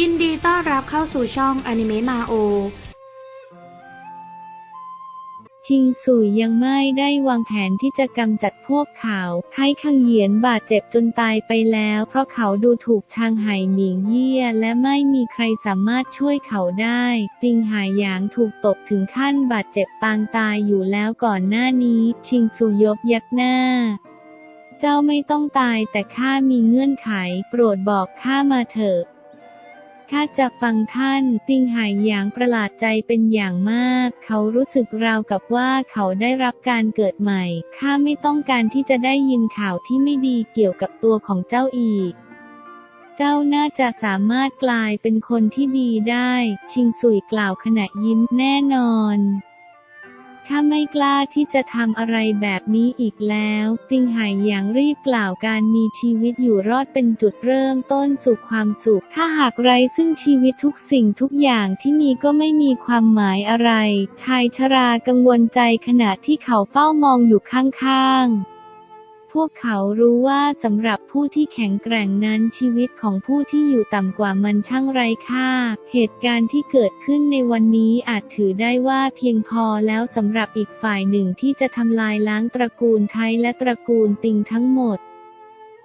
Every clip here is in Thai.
ยินดีต้อนรับเข้าสู่ช่องอนิเมะมาโอ ชิงสุยยังไม่ได้วางแผนที่จะกำจัดพวกเขาไทคังเหยียนบาดเจ็บจนตายไปแล้ว เพราะเขาดูถูกชางไห่หมิงเยี่ย และไม่มีใครสามารถช่วยเขาได้ ติงหายหยางถูกตบถึงขั้นบาดเจ็บปางตายอยู่แล้วก่อนหน้านี้ ชิงสุยบยักหน้าเจ้าไม่ต้องตายแต่ข้ามีเงื่อนไข โปรดบอกข้ามาเถอะ ข้าจะฟังท่านติงหายหยางประหลาดใจเป็นอย่างมาก เขารู้สึกราวกับว่าเขาได้รับการเกิดใหม่ ข้าไม่ต้องการที่จะได้ยินข่าวที่ไม่ดีเกี่ยวกับตัวของเจ้าอีก เจ้าน่าจะสามารถกลายเป็นคนที่ดีได้ ชิงสุยกล่าวขณะยิ้มแน่นอน ข้าไม่กล้าที่จะทำอะไรแบบนี้อีกแล้ว ติงหายอยางรีบกล่าวการมีชีวิตอยู่รอดเป็นจุดเริ่มต้นสู่ความสุข ถ้าหากไรซึ่งชีวิตทุกสิ่งทุกอย่างที่มีก็ไม่มีความหมายอะไร ชายชรากังวลใจขณะที่เขาเฝ้ามองอยู่ข้างๆ วกเขารู้ว่าสำหรับผู้ที่แข็งแกร่งนั้นชีวิตของผู้ที่อยู่ต่ำกว่ามันช่างไร้ค่า เหตุการณ์ที่เกิดขึ้นในวันนี้อาจถือได้ว่าเพียงพอแล้วสำหรับอีกฝ่ายหนึ่งที่จะทำลายล้างตระกูลไทยและตระกูลติงทั้งหมด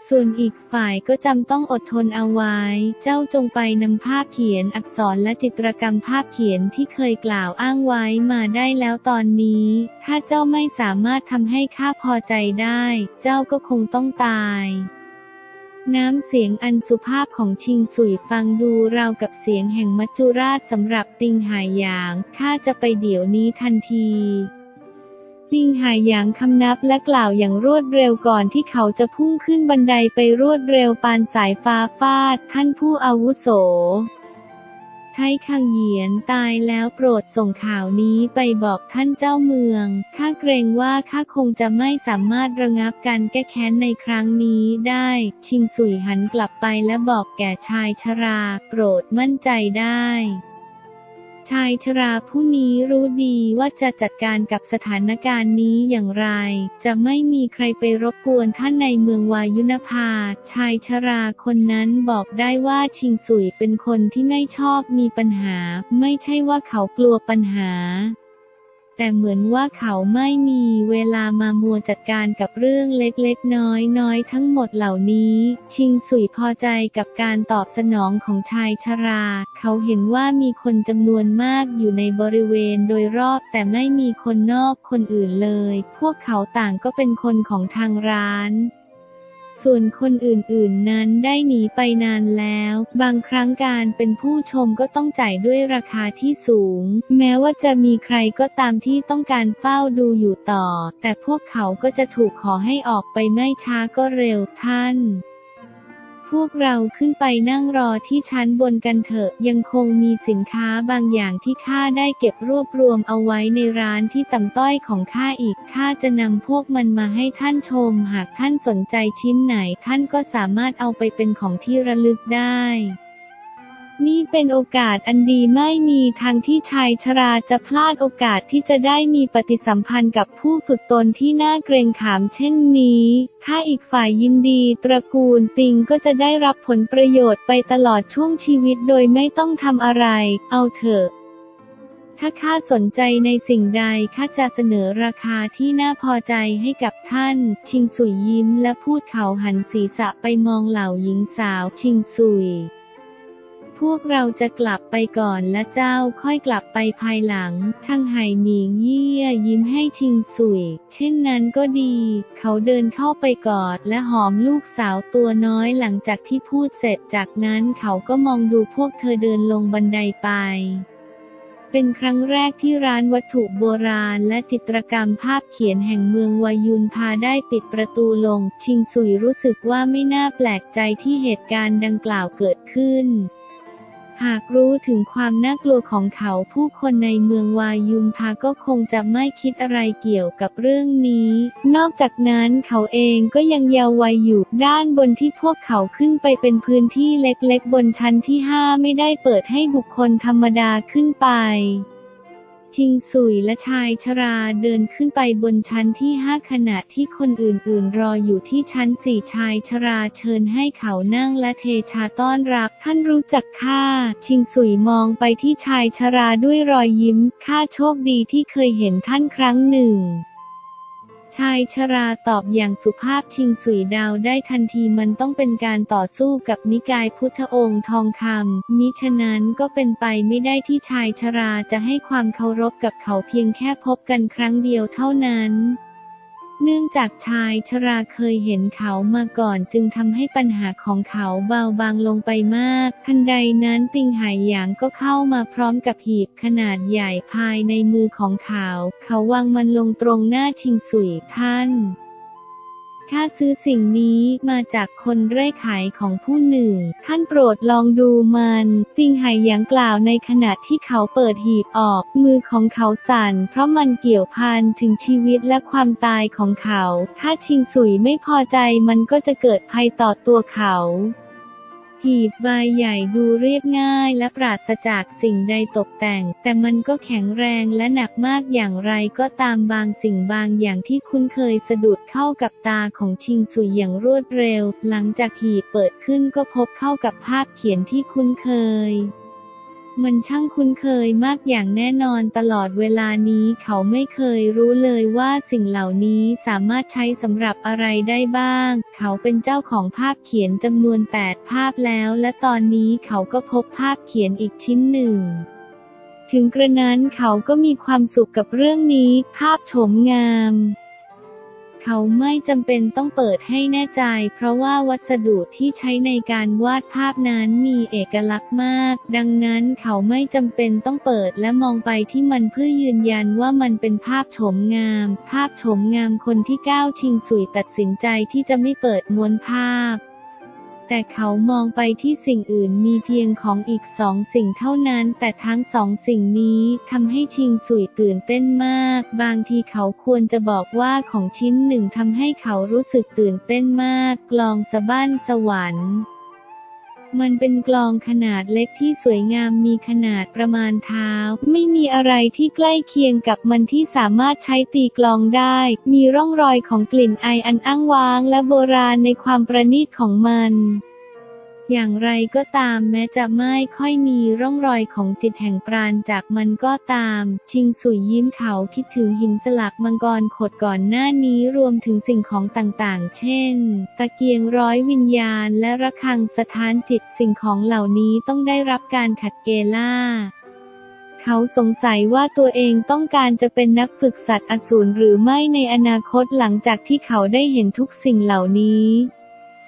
ส่วนอีกฝ่ายก็จำต้องอดทนเอาไว้ เจ้าจงไปนำภาพเขียนอักษรและจิตรกรรมภาพเขียนที่เคยกล่าวอ้างไว้มาได้แล้วตอนนี้ ถ้าเจ้าไม่สามารถทำให้ข้าพอใจได้ เจ้าก็คงต้องตายน้ำเสียงอันสุภาพของชิงสุยฟังดูราวกับเสียงแห่งมัจจุราชสำหรับติงหายหยาง ข้าจะไปเดี๋ยวนี้ทันที ลิงหายหยางคำนับและกล่าวอย่างรวดเร็วก่อนที่เขาจะพุ่งขึ้นบันไดไปรวดเร็วปานสายฟ้าฟาด ท่านผู้อาวุโสไทคังเหยียนตายแล้วโปรดส่งข่าวนี้ไปบอกท่านเจ้าเมือง ข้าเกรงว่าข้าคงจะไม่สามารถระงับการแก้แค้นในครั้งนี้ได้ ชิงสุยหันกลับไปและบอกแก่ชายชรา โปรดมั่นใจได้ ชายชราผู้นี้รู้ดีว่าจะจัดการกับสถานการณ์นี้อย่างไร จะไม่มีใครไปรบกวนท่านในเมืองวายุนภา ชายชราคนนั้นบอกได้ว่าชิงสุยเป็นคนที่ไม่ชอบมีปัญหา ไม่ใช่ว่าเขากลัวปัญหา แต่เหมือนว่าเขาไม่มีเวลามามัวจัดการกับเรื่องเล็กๆ น้อยๆ ทั้งหมดเหล่านี้ ชิงสุยพอใจกับการตอบสนองของชายชรา เขาเห็นว่ามีคนจำนวนมากอยู่ในบริเวณโดยรอบแต่ไม่มีคนนอกคนอื่นเลย พวกเขาต่างก็เป็นคนของทางร้าน ส่วนคนอื่นๆนั้นได้หนีไปนานแล้ว บางครั้งการเป็นผู้ชมก็ต้องจ่ายด้วยราคาที่สูง แม้ว่าจะมีใครก็ตามที่ต้องการเฝ้าดูอยู่ต่อ แต่พวกเขาก็จะถูกขอให้ออกไปไม่ช้าก็เร็วท่าน พวกเราขึ้นไปนั่งรอที่ชั้นบนกันเถอะ ยังคงมีสินค้าบางอย่างที่ข้าได้เก็บรวบรวมเอาไว้ในร้านที่ต่ำต้อยของข้าอีก ข้าจะนำพวกมันมาให้ท่านชม หากท่านสนใจชิ้นไหนท่านก็สามารถเอาไปเป็นของที่ระลึกได้ นี่เป็นโอกาสอันดีไม่มีทางที่ชายชราจะพลาดโอกาสที่จะได้มีปฏิสัมพันธ์กับผู้ฝึกตนที่น่าเกรงขามเช่นนี้ ถ้าอีกฝ่ายยินดีตระกูลติงก็จะได้รับผลประโยชน์ไปตลอดช่วงชีวิตโดยไม่ต้องทำอะไร เอาเถอะ ถ้าข้าสนใจในสิ่งใดข้าจะเสนอราคาที่น่าพอใจให้กับท่าน ชิงสุยยิ้มและพูดเขาหันศีรษะไปมองเหล่าหญิงสาว ชิงสุย พวกเราจะกลับไปก่อนและเจ้าค่อยกลับไปภายหลัง ช่างไห่หมิงเยี่ยยิ้มให้ชิงสุย เช่นนั้นก็ดี เขาเดินเข้าไปกอดและหอมลูกสาวตัวน้อยหลังจากที่พูดเสร็จจากนั้นเขาก็มองดูพวกเธอเดินลงบันไดไปเป็นครั้งแรกที่ร้านวัตถุโบราณและจิตรกรรมภาพเขียนแห่งเมืองวายุนพาได้ปิดประตูลง ชิงสุยรู้สึกว่าไม่น่าแปลกใจที่เหตุการณ์ดังกล่าวเกิดขึ้น หากรู้ถึงความน่ากลัวของเขาผู้คนในเมืองวายุมพาก็คงจะไม่คิดอะไรเกี่ยวกับเรื่องนี้ นอกจากนั้นเขาเองก็ยังเยาว์วัยอยู่ด้านบนที่พวกเขาขึ้นไปเป็นพื้นที่เล็กๆ บนชั้นที่ห้าไม่ได้เปิดให้บุคคลธรรมดาขึ้นไป ชิงสุยและชายชราเดินขึ้นไปบนชั้นที่ห้าขณะที่คนอื่นๆ รออยู่ที่ชั้นสี่ชายชราเชิญให้เขานั่งและเทชาต้อนรับ ท่านรู้จักข้า ชิงสุยมองไปที่ชายชราด้วยรอยยิ้ม ข้าโชคดีที่เคยเห็นท่านครั้งหนึ่ง ชายชราตอบอย่างสุภาพชิงสุยดาวได้ทันทีมันต้องเป็นการต่อสู้กับนิกายพุทธองค์ทองคำมิฉะนั้นก็เป็นไปไม่ได้ที่ชายชราจะให้ความเคารพกับเขาเพียงแค่พบกันครั้งเดียวเท่านั้น เนื่องจากชายชราเคยเห็นเขามาก่อนจึงทำให้ปัญหาของเขาเบาบางลงไปมาก ทันใดนั้นติงหายหยางก็เข้ามาพร้อมกับหีบขนาดใหญ่ภายในมือของเขา เขาวางมันลงตรงหน้าชิงสุยท่าน ถ้าซื้อสิ่งนี้มาจากคนเร่ขายของผู้หนึ่ง ท่านโปรดลองดูมัน ติงไหหยางกล่าวในขณะที่เขาเปิดหีบออก มือของเขาสั่น เพราะมันเกี่ยวพันถึงชีวิตและความตายของเขา ถ้าชิงสุยไม่พอใจมันก็จะเกิดภัยต่อตัวเขา หีบใบใหญ่ดูเรียบง่ายและปราศจากสิ่งใดตกแต่ง แต่มันก็แข็งแรงและหนักมากอย่างไรก็ตามบางสิ่งบางอย่างที่คุ้นเคยสะดุดเข้ากับตาของชิงสุยอย่างรวดเร็ว หลังจากหีบเปิดขึ้นก็พบเข้ากับภาพเขียนที่คุ้นเคย มันช่างคุ้นเคยมากอย่างแน่นอนตลอดเวลานี้เขาไม่เคยรู้เลยว่าสิ่งเหล่านี้สามารถใช้สำหรับอะไรได้บ้าง เขาเป็นเจ้าของภาพเขียนจำนวน 8 ภาพแล้ว และตอนนี้เขาก็พบภาพเขียนอีกชิ้นหนึ่งถึงกระนั้นเขาก็มีความสุขกับเรื่องนี้ ภาพโฉมงาม เขาไม่จำเป็นต้องเปิดให้แน่ใจ เพราะว่าวัสดุที่ใช้ในการวาดภาพนั้นมีเอกลักษณ์มาก ดังนั้นเขาไม่จำเป็นต้องเปิดและมองไปที่มันเพื่อยืนยันว่ามันเป็นภาพโฉมงาม ภาพโฉมงามคนที่ก้าวชิงสุยตัดสินใจที่จะไม่เปิดม้วนภาพ แต่เขามองไปที่สิ่งอื่นมีเพียงของอีกสองสิ่งเท่านั้น แต่ทั้งสองสิ่งนี้ทำให้ชิงสุยตื่นเต้นมาก บางทีเขาควรจะบอกว่าของชิ้นหนึ่งทำให้เขารู้สึกตื่นเต้นมาก กลองสะบ้านสวรรค์ มันเป็นกลองขนาดเล็กที่สวยงามมีขนาดประมาณเท้า ไม่มีอะไรที่ใกล้เคียงกับมันที่สามารถใช้ตีกลองได้ มีร่องรอยของกลิ่นไออันอ้างว้างและโบราณในความประณีตของมัน อย่างไรก็ตามแม้จะไม่ค่อยมีร่องรอยของจิตแห่งปราณจากมันก็ตาม ชิงสุยยิ้มเขาคิดถึงหินสลักมังกรขดก่อนหน้านี้รวมถึงสิ่งของต่างๆ เช่น ตะเกียงร้อยวิญญาณและระฆังสถานจิตสิ่งของเหล่านี้ต้องได้รับการขัดเกล่าเขาสงสัยว่าตัวเองต้องการจะเป็นนักฝึกสัตว์อสูรหรือไม่ในอนาคตหลังจากที่เขาได้เห็นทุกสิ่งเหล่านี้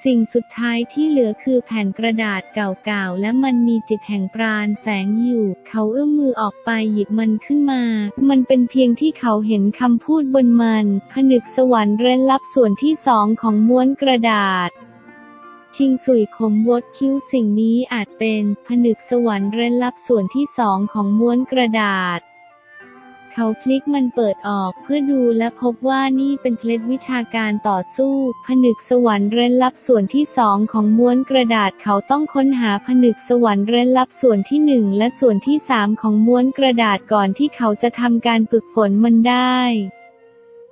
สิ่งสุดท้ายที่เหลือคือแผ่นกระดาษเก่าๆ และมันมีจิตแห่งปราณแฝงอยู่ เขาเอื้อมมือออกไปหยิบมันขึ้นมา มันเป็นเพียงที่เขาเห็นคำพูดบนมัน ผนึกสวรรค์เร้นลับส่วนที่สองของม้วนกระดาษชิงสุยขมวดคิ้วสิ่งนี้อาจเป็น ผนึกสวรรค์เร้นลับส่วนที่สองของม้วนกระดาษ เขาพลิกมันเปิดออกเพื่อดูและพบว่านี่เป็นเคล็ดวิชาการต่อสู้ ผนึกสวรรค์เร้นลับส่วนที่สองของม้วนกระดาษเขาต้องค้นหาผนึกสวรรค์เร้นลับส่วนที่หนึ่งและส่วนที่สามของม้วนกระดาษก่อนที่เขาจะทำการฝึกฝนมันได้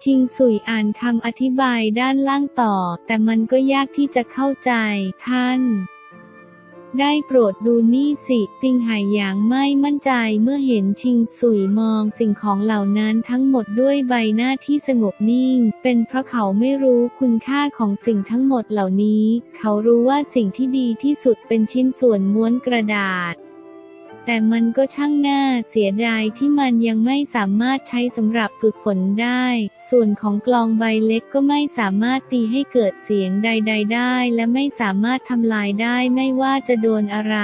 ชิงสุยอ่านคำอธิบายด้านล่างต่อ แต่มันก็ยากที่จะเข้าใจ ท่าน ได้โปรดดูนี่สิ ติงหายหยางไม่มั่นใจเมื่อเห็นชิงสุยมองสิ่งของเหล่านั้นทั้งหมดด้วยใบหน้าที่สงบนิ่ง เป็นเพราะเขาไม่รู้คุณค่าของสิ่งทั้งหมดเหล่านี้ เขารู้ว่าสิ่งที่ดีที่สุดเป็นชิ้นส่วนม้วนกระดาษ แต่มันก็ช่างน่าเสียดายที่มันยังไม่สามารถใช้สำหรับฝึกฝนได้ ส่วนของกลองใบเล็กก็ไม่สามารถตีให้เกิดเสียงใด ๆ ได้ และไม่สามารถทำลายได้ไม่ว่าจะโดนอะไร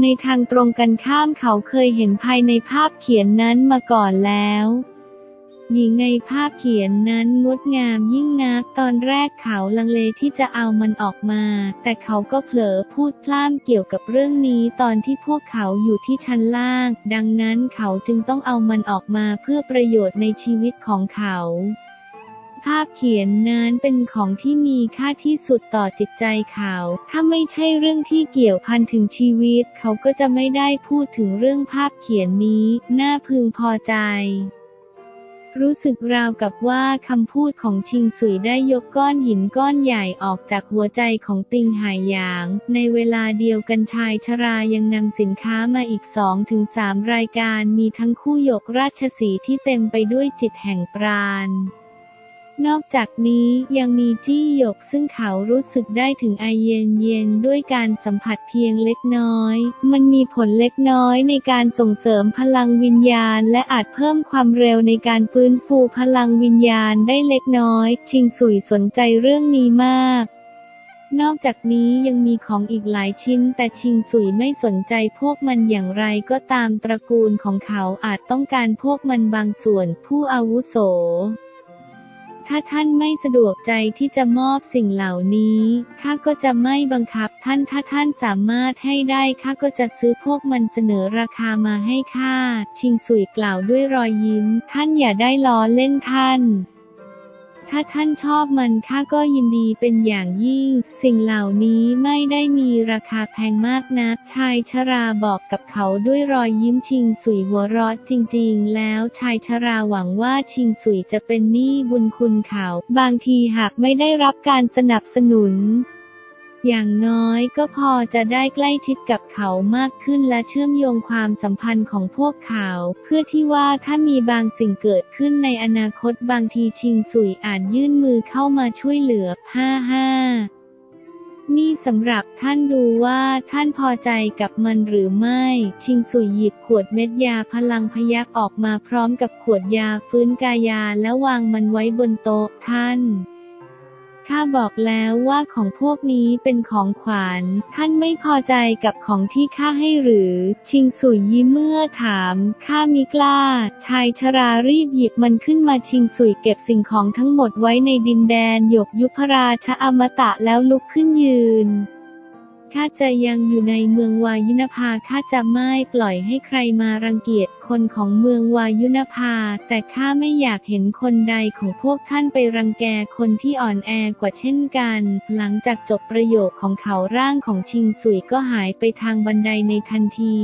ในทางตรงกันข้ามเขาเคยเห็นภายในภาพเขียนนั้นมาก่อนแล้ว หญิงในภาพเขียนนั้นงดงามยิ่งนัก ตอนแรกเขาลังเลที่จะเอามันออกมา แต่เขาก็เผลอพูดพล่ามเกี่ยวกับเรื่องนี้ตอนที่พวกเขาอยู่ที่ชั้นล่าง ดังนั้นเขาจึงต้องเอามันออกมาเพื่อประโยชน์ในชีวิตของเขาภาพเขียนนั้นเป็นของที่มีค่าที่สุดต่อจิตใจเขา ถ้าไม่ใช่เรื่องที่เกี่ยวพันถึงชีวิต เขาก็จะไม่ได้พูดถึงเรื่องภาพเขียนนี้ น่าพึงพอใจ รู้สึกราวกับว่าคำพูดของชิงสุยได้ยกก้อนหินก้อนใหญ่ออกจากหัวใจของติงหายหยาง ในเวลาเดียวกันชายชรายังนำสินค้ามาอีกสองถึงสามรายการมีทั้งคู่ยกราชสีที่เต็มไปด้วยจิตแห่งปราณ นอกจากนี้ยังมีจี้หยกซึ่งเขารู้สึกได้ถึงไอเย็นเย็นด้วยการสัมผัสเพียงเล็กน้อย มันมีผลเล็กน้อยในการส่งเสริมพลังวิญญาณ และอาจเพิ่มความเร็วในการฟื้นฟูพลังวิญญาณได้เล็กน้อย ชิงสุยสนใจเรื่องนี้มากนอกจากนี้ยังมีของอีกหลายชิ้น แต่ชิงสุยไม่สนใจพวกมันอย่างไรก็ตามตระกูลของเขาอาจต้องการพวกมันบางส่วนผู้อาวุโส ถ้าท่านไม่สะดวกใจที่จะมอบสิ่งเหล่านี้ ข้าก็จะไม่บังคับท่านถ้าท่านสามารถให้ได้ข้าก็จะซื้อพวกมันเสนอราคามาให้ข้า ชิงสุยกล่าวด้วยรอยยิ้ม ท่านอย่าได้ล้อเล่นท่าน ถ้าท่านชอบมันข้าก็ยินดีเป็นอย่างยิ่ง สิ่งเหล่านี้ไม่ได้มีราคาแพงมากนัก ชายชราบอกกับเขาด้วยรอยยิ้มชิงสุยหัวเราะจริง ๆ แล้วชายชราหวังว่าชิงสุยจะเป็นหนี้บุญคุณเขา บางทีหากไม่ได้รับการสนับสนุน อย่างน้อยก็พอจะได้ใกล้ชิดกับเขามากขึ้นและเชื่อมโยงความสัมพันธ์ของพวกเขา เพื่อที่ว่าถ้ามีบางสิ่งเกิดขึ้นในอนาคตบางทีชิงสุยอาจยื่นมือเข้ามาช่วยเหลือห้าห้านี่สำหรับท่านดูว่าท่านพอใจกับมันหรือไม่ ชิงสุยหยิบขวดเม็ดยาพลังพยักออกมาพร้อมกับขวดยาฟื้นกายาและวางมันไว้บนโต๊ะท่าน ข้าบอกแล้วว่าของพวกนี้เป็นของขวัญ ท่านไม่พอใจกับของที่ข้าให้หรือ ชิงสุยยิ้มเมื่อถาม ข้ามิกล้า ชายชรารีบหยิบมันขึ้นมาชิงสุยเก็บสิ่งของทั้งหมดไว้ในดินแดนหยกยุพราชอมตะแล้วลุกขึ้นยืน ข้าจะยังอยู่ในเมืองวายุนภาข้าจะไม่ปล่อยให้ใครมารังเกียจคนของเมืองวายุนภา แต่ข้าไม่อยากเห็นคนใดของพวกท่านไปรังแกคนที่อ่อนแอกว่าเช่นกัน หลังจากจบประโยคของเขาร่างของชิงสุยก็หายไปทางบันไดในทันที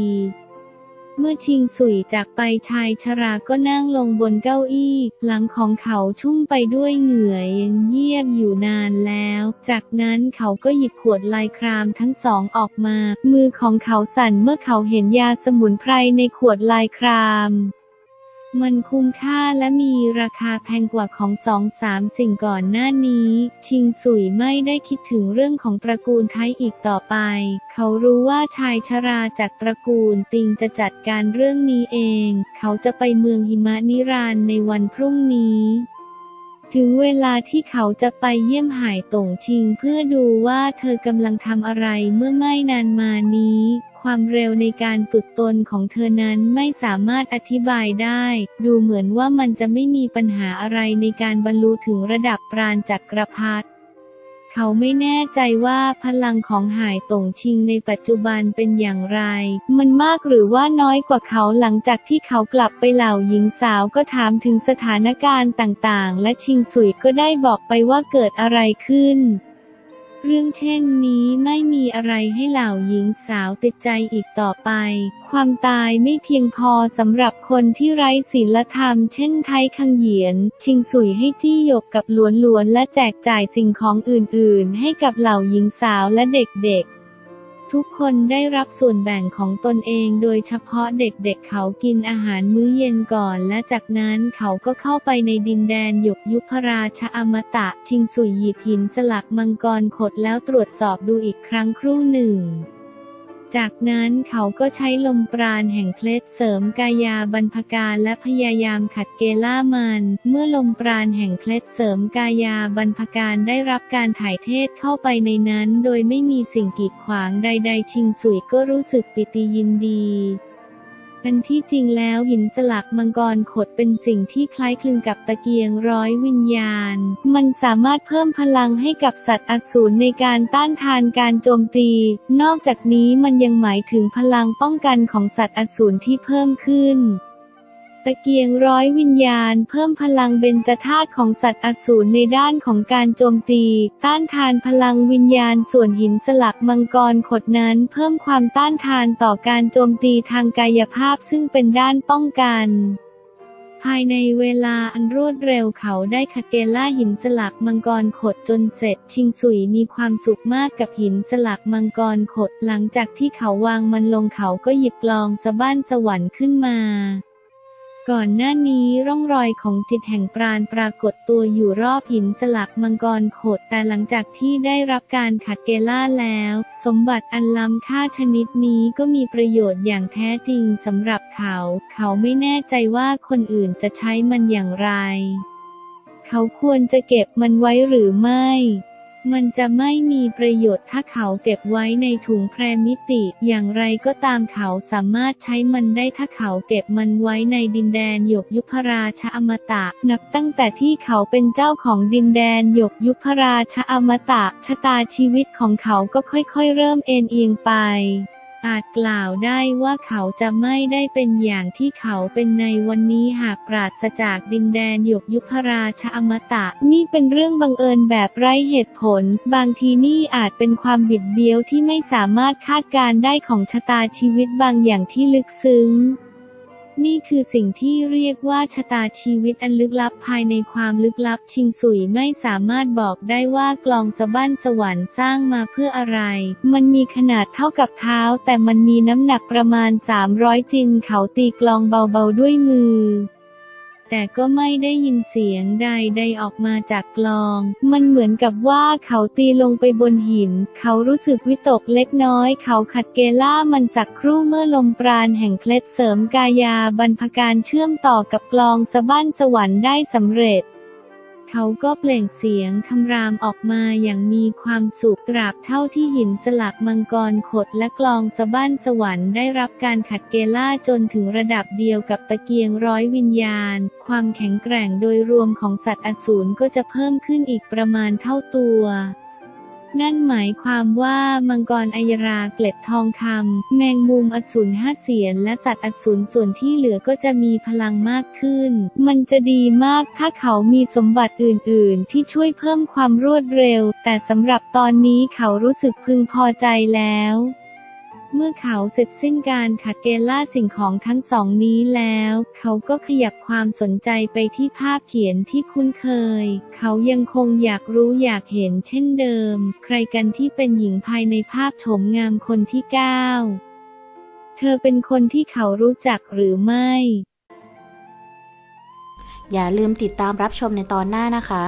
เมื่อชิงสุยจากไปชายชราก็นั่งลงบนเก้าอี้ หลังของเขาชุ่มไปด้วยเหงื่อเย็นเยียบอยู่นานแล้ว จากนั้นเขาก็หยิบขวดลายครามทั้งสองออกมา มือของเขาสั่นเมื่อเขาเห็นยาสมุนไพรในขวดลายคราม มันคุ้มค่าและมีราคาแพงกว่าของสองสามสิ่งก่อนหน้านี้ ชิงสุยไม่ได้คิดถึงเรื่องของตระกูลไทยอีกต่อไป เขารู้ว่าชายชราจากตระกูลติงจะจัดการเรื่องนี้เอง เขาจะไปเมืองหิมะนิรานในวันพรุ่งนี้ถึงเวลาที่เขาจะไปเยี่ยมหายต่งชิงเพื่อดูว่าเธอกำลังทำอะไรเมื่อไม่นานมานี้ ความเร็วในการฝึกตนของเธอนั้นไม่สามารถอธิบายได้ ดูเหมือนว่ามันจะไม่มีปัญหาอะไรในการบรรลุถึงระดับปราณจักรพรรดิเขาไม่แน่ใจว่าพลังของหายต่งชิงในปัจจุบันเป็นอย่างไร มันมากหรือว่าน้อยกว่าเขาหลังจากที่เขากลับไปเหล่าหญิงสาวก็ถามถึงสถานการณ์ต่างๆ และชิงสุยก็ได้บอกไปว่าเกิดอะไรขึ้น เรื่องเช่นนี้ไม่มีอะไรให้เหล่าหญิงสาวติดใจอีกต่อไป ความตายไม่เพียงพอสำหรับคนที่ไร้ศีลธรรมเช่นไทยคังเหยียน ชิงสุยให้จี้หยกกับหลวนหลวนๆและแจกจ่ายสิ่งของอื่นๆ ให้กับเหล่าหญิงสาวและเด็กๆ ทุกคนได้รับส่วนแบ่งของตนเองโดยเฉพาะเด็กๆเเขากินอาหารมื้อเย็นก่อน และจากนั้นเขาก็เข้าไปในดินแดนหยกยุพราชอมตะ ชิงสุยหยิบหินสลักมังกรขดแล้วตรวจสอบดูอีกครั้งครู่หนึ่ง จากนั้นเขาก็ใช้ลมปราณแห่งเคล็ดเสริมกายาบรรพการและพยายามขัดเกล่ามัน เมื่อลมปราณแห่งเคล็ดเสริมกายาบรรพการได้รับการถ่ายเทศเข้าไปในนั้น โดยไม่มีสิ่งกีดขวางใด ๆ ชิงสุยก็รู้สึกปิติยินดี อันที่จริงแล้วหินสลักมังกรขดเป็นสิ่งที่คล้ายคลึงกับตะเกียงร้อยวิญญาณ มันสามารถเพิ่มพลังให้กับสัตว์อสูรในการต้านทานการโจมตี นอกจากนี้มันยังหมายถึงพลังป้องกันของสัตว์อสูรที่เพิ่มขึ้น ตะเกียงร้อยวิญญาณ เพิ่มพลังเบญจธาตุของสัตว์อสูรในด้านของการโจมตี ต้านทานพลังวิญญาณส่วนหินสลักมังกรขดนั้น เพิ่มความต้านทานต่อการโจมตีทางกายภาพซึ่งเป็นด้านป้องกันภายในเวลาอันรวดเร็วเขาได้คาเกล่าหินสลักมังกรขดจนเสร็จ ชิงสุยมีความสุขมากกับหินสลักมังกรขดหลังจากที่เขาวางมันลงเขาก็หยิบกลองสะบ้านสวรรค์ขึ้นมา ก่อนหน้านี้ร่องรอยของจิตแห่งปราณปรากฏตัวอยู่รอบหินสลักมังกรโขดแต่หลังจากที่ได้รับการขัดเกล่าแล้ว สมบัติอันล้ำค่าชนิดนี้ก็มีประโยชน์อย่างแท้จริงสำหรับเขา เขาไม่แน่ใจว่าคนอื่นจะใช้มันอย่างไร เขาควรจะเก็บมันไว้หรือไม่ มันจะไม่มีประโยชน์ถ้าเขาเก็บไว้ในถุงแพรมิติ อย่างไรก็ตามเขาสามารถใช้มันได้ถ้าเขาเก็บมันไว้ในดินแดนหยกยุพราชอมตะ นับตั้งแต่ที่เขาเป็นเจ้าของดินแดนหยกยุพราชอมตะ ชะตาชีวิตของเขาก็ค่อยๆ เริ่มเอ็นเอียงไป อาจกล่าวได้ว่าเขาจะไม่ได้เป็นอย่างที่เขาเป็นในวันนี้หากปราศจากดินแดนหยกยุพราชอมตะ นี่เป็นเรื่องบังเอิญแบบไร้เหตุผล บางทีนี่อาจเป็นความบิดเบี้ยวที่ไม่สามารถคาดการได้ของชะตาชีวิตบางอย่างที่ลึกซึ้ง นี่คือสิ่งที่เรียกว่าชะตาชีวิตอันลึกลับภายในความลึกลับชิงสุยไม่สามารถบอกได้ว่ากลองสะบั้นสวรรค์สร้างมาเพื่ออะไร มันมีขนาดเท่ากับเท้า แต่มันมีน้ำหนักประมาณ 300 จินเขาตีกลองเบาๆด้วยมือ แต่ก็ไม่ได้ยินเสียงใดๆออกมาจากกลอง มันเหมือนกับว่าเขาตีลงไปบนหิน เขารู้สึกวิตกเล็กน้อย เขาขัดเกล่ามันสักครู่เมื่อลมปราณแห่งเคล็ดเสริมกายาบรรพการเชื่อมต่อกับกลองสะบ้านสวรรค์ได้สำเร็จ เขาก็เปล่งเสียงคำรามออกมาอย่างมีความสุขตราบเท่าที่หินสลักมังกรขดและกลองสะบ้านสวรรค์ได้รับการขัดเกล่าจนถึงระดับเดียวกับตะเกียงร้อยวิญญาณ ความแข็งแกร่งโดยรวมของสัตว์อสูรก็จะเพิ่มขึ้นอีกประมาณเท่าตัว นั่นหมายความว่ามังกรอัยราเกล็ดทองคำแมงมุมอสูรห้าเสียนและสัตว์อสูรส่วนที่เหลือก็จะมีพลังมากขึ้น มันจะดีมากถ้าเขามีสมบัติอื่น ๆ ที่ช่วยเพิ่มความรวดเร็ว แต่สำหรับตอนนี้เขารู้สึกพึงพอใจแล้ว เมื่อเขาเสร็จสิ้นการขัดเกล่าสิ่งของทั้งสองนี้แล้ว เขาก็ขยับความสนใจไปที่ภาพเขียนที่คุ้นเคย เขายังคงอยากรู้อยากเห็นเช่นเดิม ใครกันที่เป็นหญิงภายในภาพโฉมงามคนที่เก้าเธอเป็นคนที่เขารู้จักหรือไม่ อย่าลืมติดตามรับชมในตอนหน้านะคะ